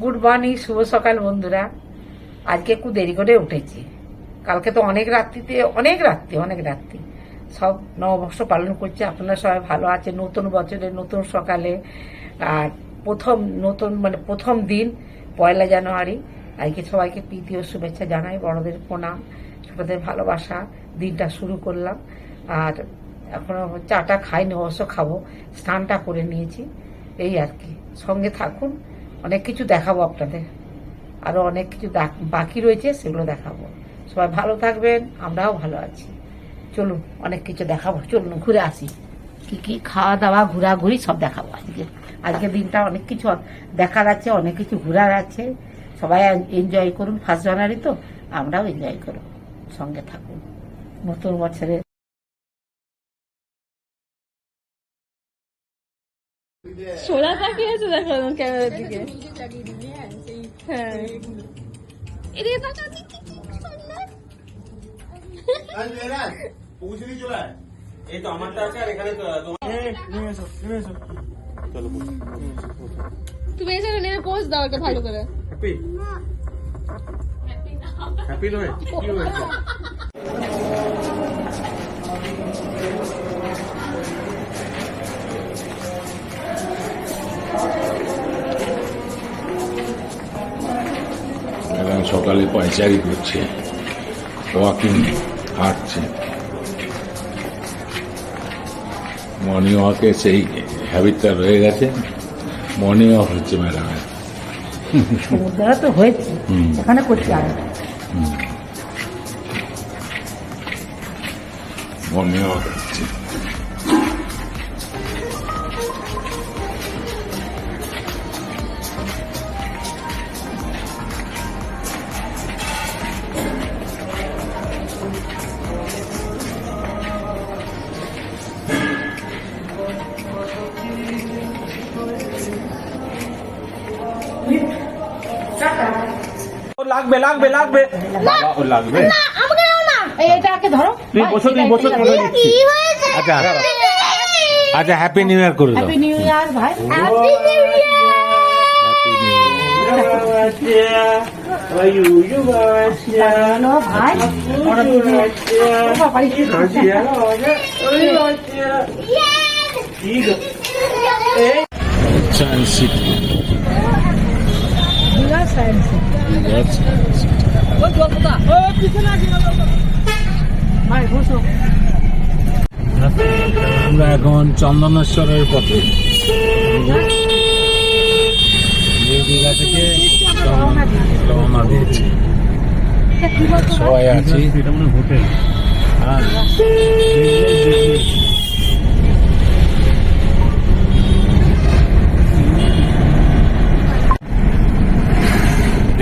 Good morning, শুভ সকাল বন্ধুরা। আজকে একটু দেরি করে উঠেছি। কালকে তো অনেক রাত্রিতে, অনেক রাত্রি অনেক রাত্রি। সব নববর্ষ পালন করছে। আপনারা সবাই ভালো আছে নতুন বছরে নতুন সকালে, আর প্রথম নতুন মানে প্রথম দিন, পয়লা জানুয়ারি। আজকে সবাইকে প্রীতি ও শুভেচ্ছা জানাই, বড়দের প্রণাম, ছোটদের ভালোবাসা। দিনটা শুরু করলাম। আর এখনও চাটা খাইনি, অবশ্য খাব। স্নানটা করে নিয়েছি। এই আর কি। সঙ্গে থাকুন। অনেক কিছু দেখাবো আপনাদের। আরও অনেক কিছু বাকি রয়েছে সেগুলো দেখাবো। সবাই ভালো থাকবেন, আমরাও ভালো আছি। চলুন, অনেক কিছু দেখাবো। চলুন, ঘুরে আসি। কি কি খাওয়া দাওয়া, ঘোরাঘুরি সব দেখাবো আজকে। আজকে দিনটা অনেক কিছু দেখার আছে, অনেক কিছু ঘোরার আছে। সবাই এনজয় করুন। ফার্স্ট জানুয়ারি তো, আমরাও এনজয় করুন। সঙ্গে থাকুন। নতুন বছরে সোলা তাকিয়ে আছে দেখো ক্যামেরার দিকে। হ্যাঁ এদিকে তাকাও, কি- কি- কি সুন্দর। পৌঁছে চলে এই তো আমারটা আছে আর এখানে চলো তুমি এসে নেমে পোস্ট দাও একটা ভালো করে। হ্যাপি হ্যাপি নয়? কি হয়েছে? এখন সকালে পয়চারি করছে। ওয়াকিং হাঁটছে। মর্নিং ওয়াকে সেই হ্যাবিটটা রয়ে গেছে। মর্নিং ওয়াক হচ্ছে ম্যাডামের সমুদ্রে তো হয়েছে। করছি মর্নিং ওয়াক হচ্ছে। লাগবে লাগবে লাগবে বাবা ও লাগবে এটাকে ধরো তুমি বসো তুমি বসো তোমাকে দিচ্ছি আচ্ছা আচ্ছা হ্যাপি নিউ ইয়ার করে দাও হ্যাপি নিউ ইয়ার ভাই? সায়েন্স আমরা এখন চন্দনেশ্বরের পথে দীঘা থেকে রওনা দিয়েছি সবাই আছি মনে হোটেল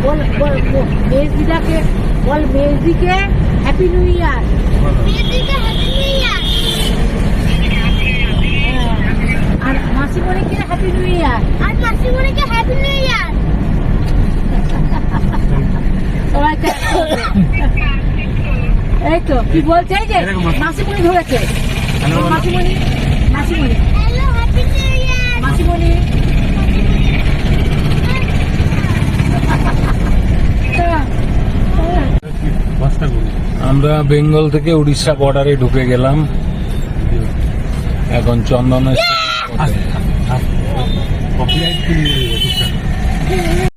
বল, মেজদিদাকে বল মেজদিকে হ্যাপি নিউ ইয়ার মেয়েদিকে হ্যাপি নিউ ইয়ার আর মাসিমণিকে হ্যাপি নিউ ইয়ার আর মাসিমণিকে হ্যাপি নিউ ইয়ার সবাইকে এই তো কি বলছে? এই যে মাসিমণি ধরেছে। মাসিমণি মাসিমণি। মাসিমণি। আমরা বেঙ্গল থেকে উড়িষ্যা বর্ডারে ঢুকে গেলাম। এখন চন্দনেশ্বর কপিরাইট